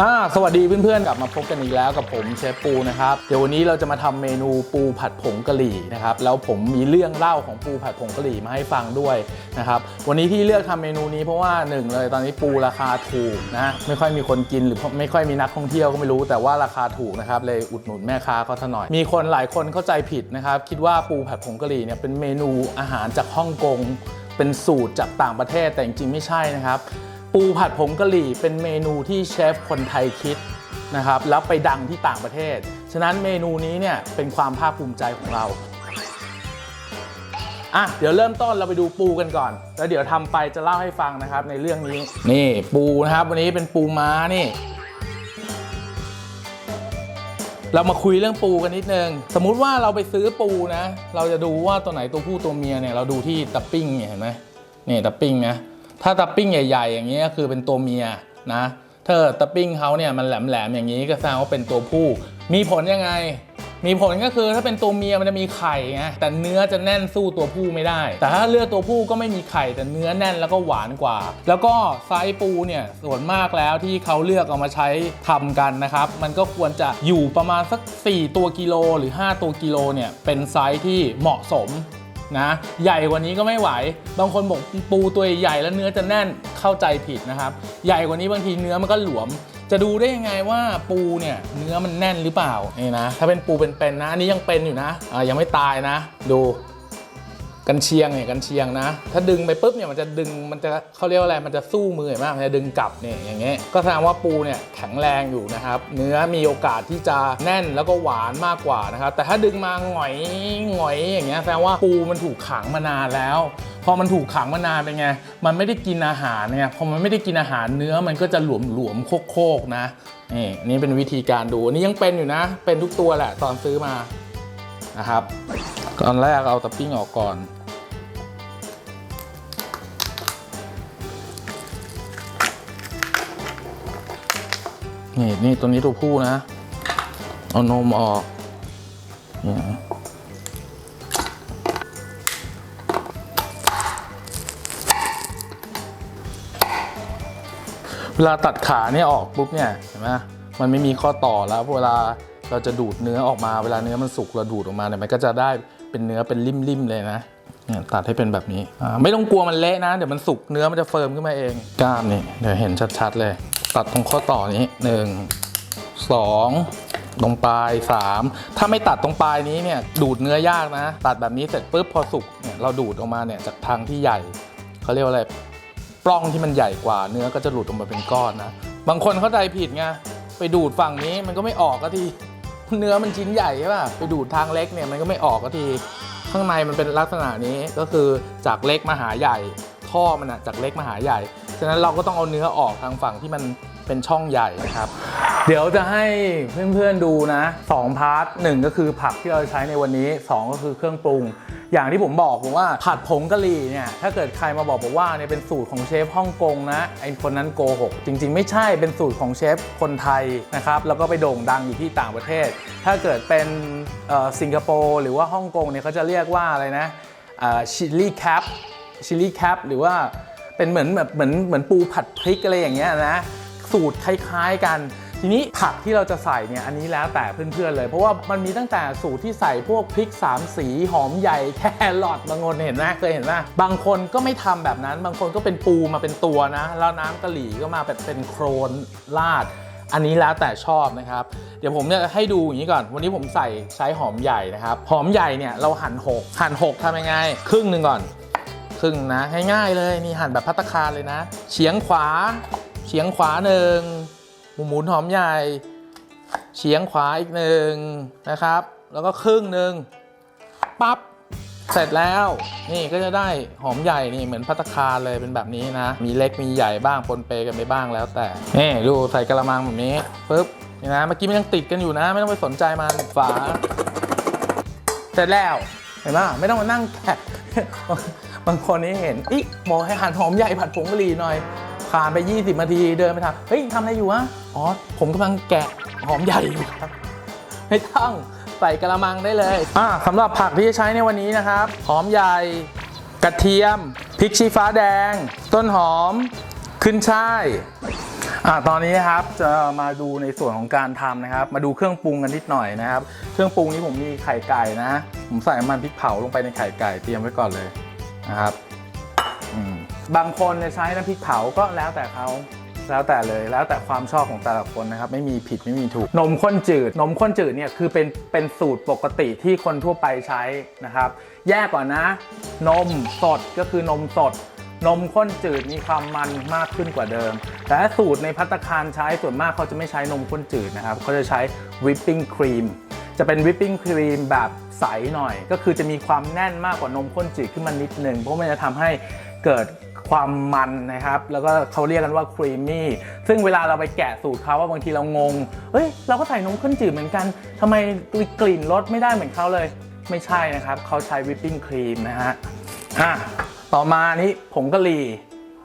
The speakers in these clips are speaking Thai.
อ่าสวัสดีเพื่อนๆกลับมาพบกันอีกแล้วกับผมเชฟปูนะครับเดี๋ยววันนี้เราจะมาทำเมนูปูผัดผงกะหรี่นะครับแล้วผมมีเรื่องเล่าของปูผัดผงกะหรี่มาให้ฟังด้วยนะครับวันนี้ที่เลือกทำเมนูนี้เพราะว่าหนึ่งเลยตอนนี้ปูราคาถูกนะไม่ค่อยมีคนกินหรือไม่ค่อยมีนักท่องเที่ยวก็ไม่รู้ แต่ว่าราคาถูกนะครับเลยอุดหนุนแม่ค้าเขาซะหน่อย มีคนหลายคนเข้าใจผิดนะครับคิดว่าปูผัดผงกะหรี่เนี่ยเป็นเมนูอาหารจากฮ่องกงเป็นสูตรจากต่างประเทศแต่จริงๆไม่ใช่นะครับ ปูผัดผงกะหรี่เป็นเมนูที่เชฟคนไทยคิดนะครับแล้วไปดังที่ต่างประเทศ ฉะนั้นเมนูนี้เนี่ยเป็นความภาคภูมิใจของเราอะเดี๋ยวเริ่มต้นเราไปดูปูกันก่อน แล้วเดี๋ยวทำไปจะเล่าให้ฟังนะครับในเรื่องนี้ นี่ปูนะครับ วันนี้เป็นปูม้านี่ เรามาคุยเรื่องปูกันนิดนึง สมมุติว่าเราไปซื้อปูนะ เราจะดูว่าตัวไหนตัวผู้ตัวเมียเนี่ยเราดูที่ตับปิ้งเนี่ยเห็นไหมนี่ตับปิ้งนะ ถ้าตับปิ้งใหญ่ ๆ อย่างนี้ยคือเป็นตัวเมียนะถ้าตับปิ้งเขาเนี่ยมันแหลมๆอย่างนี้ก็แสดงว่าเป็นตัวผู้ มีผลยังไง มีผลก็คือถ้าเป็นตัวเมียมันจะมีไข่ไงแต่เนื้อจะแน่นสู้ตัวผู้ไม่ได้ แต่ถ้าเลือกตัวผู้ก็ไม่มีไข่แต่เนื้อแน่นแล้วก็หวานกว่า แล้วก็ไซส์ปูเนี่ยส่วนมากแล้วที่เขาเลือกเอามาใช้ทำกันนะครับ มันก็ควรจะอยู่ประมาณสัก 4 ตัวกิโลหรือ 5 ตัวกิโลเนี่ยเป็นไซส์ที่เหมาะสม นะใหญ่กว่านี้ก็ไม่ไหว บางคนบอกปูตัวใหญ่แล้วเนื้อจะแน่นเข้าใจผิดนะครับ ใหญ่กว่านี้บางทีเนื้อมันก็หลวม จะดูได้ยังไงว่าปูเนี่ยเนื้อมันแน่นหรือเปล่านี่นะถ้าเป็นปูเป็นๆนะอันนี้ยังเป็นอยู่นะอ่ายังไม่ตายนะ ดู กันเชียงเนี่ยกันเชียงนะ ถ้าดึงไปปุ๊บเนี่ยมันจะดึงมันจะเขาเรียกว่าอะไรมันจะสู้มือเห็นไหมมันจะดึงกลับเนี่ยอย่างเงี้ยก็แสดงว่าปูเนี่ยแข็งแรงอยู่นะครับ เนื้อมีโอกาสที่จะแน่นแล้วก็หวานมากกว่านะครับ แต่ถ้าดึงมาหงอยหงอยอย่างเงี้ยแสดงว่าปูมันถูกขังมานานแล้วพอมันถูกขังมานานเป็นไง มันไม่ได้กินอาหารเนี่ยพอมันไม่ได้กินอาหารเนื้อมันก็จะหลวมหลวมๆโคกๆนะนี่นี่เป็นวิธีการดูอันนี้ยังเป็นอยู่นะ เป็นทุกตัวแหละตอนซื้อมานะครับ อนแรกเอาตะปิ้งออกก่อน นี่นี่ตัวนี้ตัวผู้นะ เอานมออกนี่เวลาตัดขาเนี่ยออกปุ๊บเนี่ยเห็นไหมมันไม่มีข้อต่อแล้วเวลาเราจะดูดเนื้อออกมาเวลาเนื้อมันสุกเราดูดออกมาเนี่ยมันก็จะได้ เป็นเนื้อเป็นริมๆเลยนะเนี่ยตัดให้เป็นแบบนี้ ไม่ต้องกลัวมันเละนะ เดี๋ยวมันสุกเนื้อมันจะเฟิร์มขึ้นมาเองกล้ามนี่เดี๋ยวเห็นชัดๆเลย ตัดตรงข้อต่อนี้หนึ่งสองตรงปลายสามถ้าไม่ตัดตรงปลายนี้เนี่ยดูดเนื้อยากนะ ตัดแบบนี้เสร็จปุ๊บพอสุกเนี่ยเราดูดออกมาเนี่ยจากทางที่ใหญ่เขาเรียกว่าอะไรปล้องที่มันใหญ่กว่าเนื้อก็จะหลุดออกมาเป็นก้อนนะ บางคนเข้าใจผิดไงไปดูดฝั่งนี้มันก็ไม่ออกก็ที เนื้อมันชิ้นใหญ่ใช่ป่ะไปดูดทางเล็กเนี่ยมันก็ไม่ออกก็ที ข้างในมันเป็นลักษณะนี้ก็คือจากเล็กมาหาใหญ่ ท่อมันอะจากเล็กมาหาใหญ่ ฉะนั้นเราก็ต้องเอาเนื้อออกทางฝั่งที่มันเป็นช่องใหญ่นะครับ เดี๋ยวจะให้เพื่อนๆดูนะ2พาร์ทหนึ่งก็คือผักที่เราใช้ในวันนี้ 2 ก็คือเครื่องปรุง อย่างที่ผมบอกผมว่าผัดผงกะหรี่เนี่ยถ้าเกิดใครมาบอกบอกว่าเนี่ยเป็นสูตรของเชฟฮ่องกงนะไอคนนั้นโกหกจริง ๆ ไม่ใช่เป็นสูตรของเชฟคนไทยนะครับแล้วก็ไปโด่งดังอยู่ที่ต่างประเทศ ถ้าเกิดเป็นสิงคโปร์หรือว่าฮ่องกงเนี่ยเขาจะเรียกว่าอะไรนะชิลลี่แคปชิลลี่แคปหรือว่าเป็นเหมือนแบบเหมือนเหมือนปูผัดพริกอะไรอย่างเงี้ยนะสูตรคล้าย ๆกัน ทีนี้ผักที่เราจะใส่เนี่ยอันนี้แล้วแต่เพื่อนๆเลย เพราะว่ามันมีตั้งแต่สูตรที่ใส่พวกพริก 3 สีหอมใหญ่แครอทบางคนเห็นไหมเคยเห็นไหมบางคนก็ไม่ทำแบบนั้น บางคนก็เป็นปูมาเป็นตัวนะ แล้วน้ำกะหรี่ก็มาแบบเป็นโครนราดอันนี้แล้วแต่ชอบนะครับ เดี๋ยวผมจะให้ดูอย่างนี้ก่อน วันนี้ผมใส่ใช้หอมใหญ่นะครับ หอมใหญ่เนี่ยเราหั่นหกหั่นหกทำยังไง ครึ่งหนึ่งก่อน ครึ่งนะง่ายๆเลยนี่หั่นแบบพัตคาเลยนะ เฉียงขวา เฉียงขวาหนึ่ง หมูหมุนหอมใหญ่เฉียงขวาอีกหนึ่งนะครับ แล้วก็ครึ่งหนึ่งปั๊บเสร็จแล้วนี่ก็จะได้หอมใหญ่นี่เหมือนพัตคาเลยเป็นแบบนี้นะ มีเล็กมีใหญ่บ้างปนเปกันไปบ้างแล้วแต่นี่ดูใส่กระมังแบบนี้ปุ๊บนี่นะเมื่อกี้มันยังติดกันอยู่นะ ไม่ต้องไปสนใจมันฝา เสร็จแล้วเห็นไหมไม่ต้องมานั่งแกะบางคนนี่เห็นอีกบอให้หั่นหอมใหญ่ผัดผงกะหรี่หน่อย ผ่านไป 20นาทีเดินไปถามเฮ้ยทำอะไรอยู่วะอ๋อผมกำลังแกะหอมใหญ่อยู่ครับไม่ต้องใส่กระมังได้เลยอ่าสำหรับผักที่จะใช้ในวันนี้นะครับ หอมใหญ่ กระเทียมพริกชี้ฟ้าแดง ต้นหอมขึ้นช่ายอะตอนนี้นะครับจะมาดูในส่วนของการทำนะครับ มาดูเครื่องปรุงกันนิดหน่อยนะครับ เครื่องปรุงนี้ผมมีไข่ไก่นะ ผมใส่น้ำมันพริกเผาลงไปในไข่ไก่เตรียมไว้ก่อนเลยนะครับอืม บางคนใช้น้ำพริกเผาก็แล้วแต่เขาแล้วแต่เลยแล้วแต่ความชอบของแต่ละคนนะครับ ไม่มีผิดไม่มีถูก นมข้นจืด นมข้นจืดเนี่ยคือเป็นเป็นสูตรปกติที่คนทั่วไปใช้นะครับ แยกก่อนนะ นมสดก็คือนมสด นมข้นจืดมีความมันมากขึ้นกว่าเดิม แต่สูตรในพัตคารใช้ส่วนมากเขาจะไม่ใช้นมข้นจืดนะครับเขาจะใช้วิปปิ้งครีมจะเป็นวิปปิ้งครีมแบบใสหน่อย ก็คือจะมีความแน่นมากกว่านมข้นจืดขึ้นมานิดนึงเพราะมันจะทำให้เกิด ความมันนะครับ แล้วก็เขาเรียกกันว่าครีมมี่ ซึ่งเวลาเราไปแกะสูตรเขาว่าบางทีเรางง เฮ้ย เราก็ใส่นมข้นจืดเหมือนกันทำไมกลิ่นรสไม่ได้เหมือนเขาเลย ไม่ใช่นะครับ เขาใช้วิปปิ้งครีมนะฮะ อะ ต่อมานี้ผงกะหรี่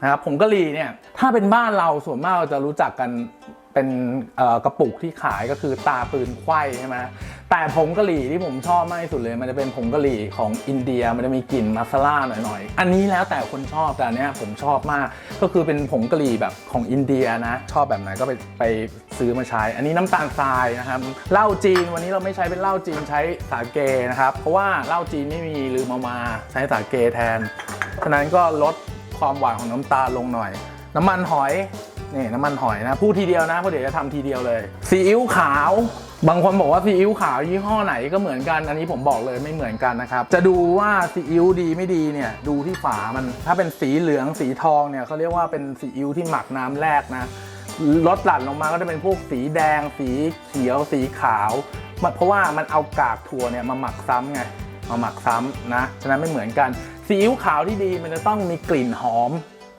นะครับผงกะหรี่เนี่ย ถ้าเป็นบ้านเราส่วนมากเราจะรู้จักกัน เป็นกระปุกที่ขายก็คือตาปืนไขว้ใช่ไหมแต่ผงกะหรี่ที่ผมชอบมากที่สุดเลย มันจะเป็นผงกะหรี่ของอินเดียมันจะมีกลิ่นมาซาล่าหน่อยๆ อันนี้แล้วแต่คนชอบแต่อันเนี้ยผมชอบมากก็คือเป็นผงกะหรี่แบบของอินเดียนะ ชอบแบบไหนก็ไปไปซื้อมาใช้ อันนี้น้ำตาลทรายนะครับเหล้าจีนวันนี้เราไม่ใช้เป็นเหล้าจีนใช้สาเกนะครับเพราะว่าเหล้าจีนไม่มีลืมเอามาใช้สาเกแทนฉะนั้นก็ลดความหวานของน้ำตาลลงหน่อย น้ำมันหอย นี่น้ำมันหอยนะพูดทีเดียวนะเพราะเดี๋ยวจะทำทีเดียวเลยซีอิ๊วขาว บางคนบอกว่าซีอิ๊วขาวยี่ห้อไหนก็เหมือนกัน อันนี้ผมบอกเลยไม่เหมือนกันนะครับ จะดูว่าซีอิ๊วดีไม่ดีเนี่ยดูที่ฝามันถ้าเป็นสีเหลืองสีทองเนี่ยเขาเรียกว่าเป็นซีอิ๊วที่หมักน้ำแรกนะลดหลั่นลงมาก็จะเป็นพวกสีแดง สีเขียว สีขาว เพราะว่ามันเอากากถั่วเนี่ยมาหมักซ้ำไงมาหมักซ้ำนะฉะนั้นไม่เหมือนกันซีอิ๊วขาวที่ดีมันจะต้องมีกลิ่นหอม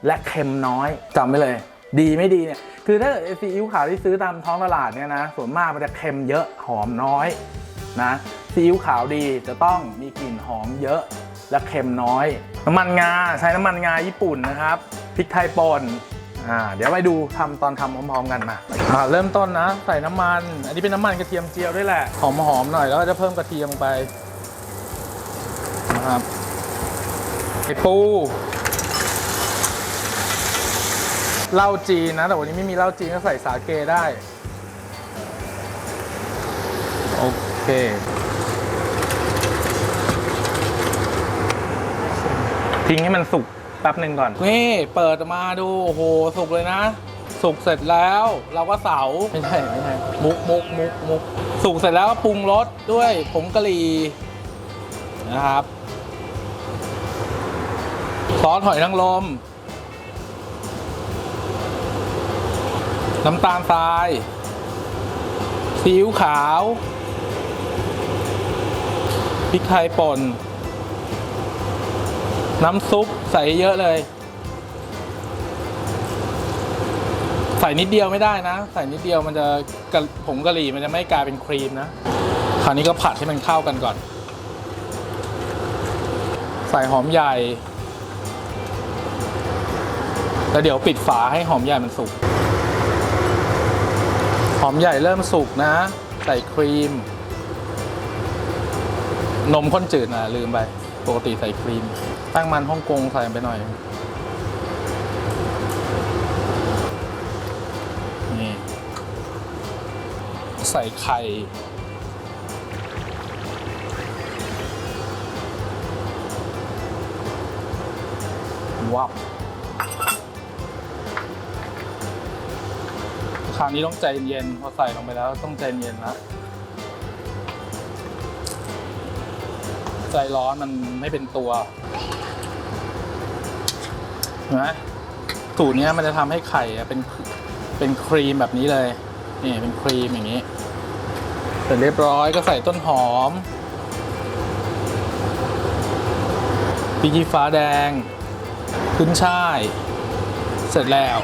และเค็มน้อยจำไว้เลย ดีไม่ดีเนี่ยคือถ้าซีอิ๊วขาวที่ซื้อตามท้องตลาดเนี่ยนะส่วนมากมันจะเค็มเยอะหอมน้อยนะซีอิ๊วขาวดีจะต้องมีกลิ่นหอมเยอะและเค็มน้อย น้ำมันงาใช้น้ำมันงาญี่ปุ่นนะครับพริกไทยป่นอ่าเดี๋ยวไปดูทำตอนทำพร้อมๆกันมาอ่าเริ่มต้นนะใส่น้ำมัน อันนี้เป็นน้ำมันกระเทียมเจียวด้วยแหละหอมๆหน่อยแล้วก็จะเพิ่มกระเทียมไปนะครับไอปู เหล้าจีนนะ แต่วันนี้ไม่มีเหล้าจีนก็ใส่สาเกได้ โอเคทิ้งให้มันสุกแป๊บหนึ่งก่อน นี่เปิดมาดู โอ้โห สุกเลยนะ สุกเสร็จแล้ว เราก็เสาไม่ใช่ ไม่ใช่ มุกมุกมุกมุกสุกเสร็จแล้วก็ปรุงรสด้วยผงกะหรี่นะครับ ซอสหอยนางรม น้ำตาลทรายซีอิ๊วขาวพริกไทยป่น น้ำซุปใส่เยอะเลย ใส่นิดเดียวไม่ได้นะ ใส่นิดเดียวมันจะผงกะหรี่มันจะไม่กลายเป็นครีมนะ คราวนี้ก็ผัดให้มันเข้ากันก่อน ใส่หอมใหญ่ แล้วเดี๋ยวปิดฝาให้หอมใหญ่มันสุก หอมใหญ่เริ่มสุกนะ ใส่ครีม นมข้นจืดนะลืมไป ปกติใส่ครีม ตั้งมันฮ่องกงใส่ไปหน่อย นี่ ใส่ไข่วับ คราวนี้ต้องใจเย็น พอใส่ลงไปแล้วต้องใจเย็นนะ ใจร้อนมันไม่เป็นตัวเห็นไหมสูตรเนี้ยมันจะทำให้ไข่เป็นเป็นครีมแบบนี้เลย นี่เป็นครีมอย่างนี้เสร็จเรียบร้อยก็ใส่ต้นหอมพริกชี้ฟ้าแดง ขึ้นช่าย เสร็จแล้ว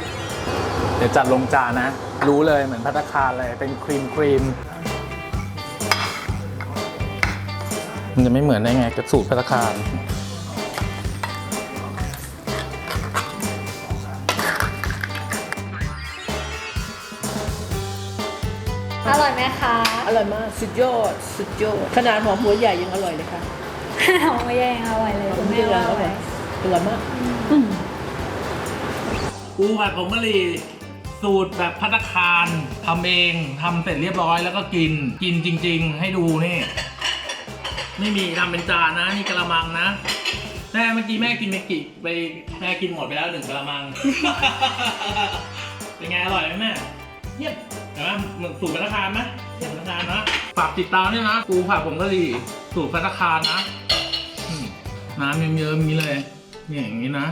เดี๋ยวจัดลงจานนะ รู้เลยเหมือนพัตตาคารเลยเป็นครีมครีมมันจะไม่เหมือนได้ไงกับสูตรพัตตาคารอร่อยไหมคะอร่อยมาก สุดยอด สุดยอด ขนาดหอมหัวใหญ่ยังอร่อยเลยค่ะหอมไม่แย่งอร่อยเลยหอคุมณใหแม่ญ่ว่าออร่ร่ออยยอร่อยมาก ปูผัดผงกะหรี่ สูตรแบบพัตตาคารทำเองทำเสร็จเรียบร้อยแล้วก็กินกินจริง ๆ ให้ดูนี่ไม่มีทำเป็นจานนะนี่กระมังนะแม่เมื่อกี้แม่กินไปกี่ไปแม่กินหมดไปแล้วหนึ่งกระมัง เป็นไงอร่อยไหมแม่เยี่ยมเห็นไหมสูตรพัตตาคารไหมสูตรพัตตาคารนะฝากติดตามด้วยนะปูผัดผงกะหรี่สูตรพัตตาคารนะน้ำเยิ้มๆอย่างนี้เลยเนี่ยอย่างนี้นะ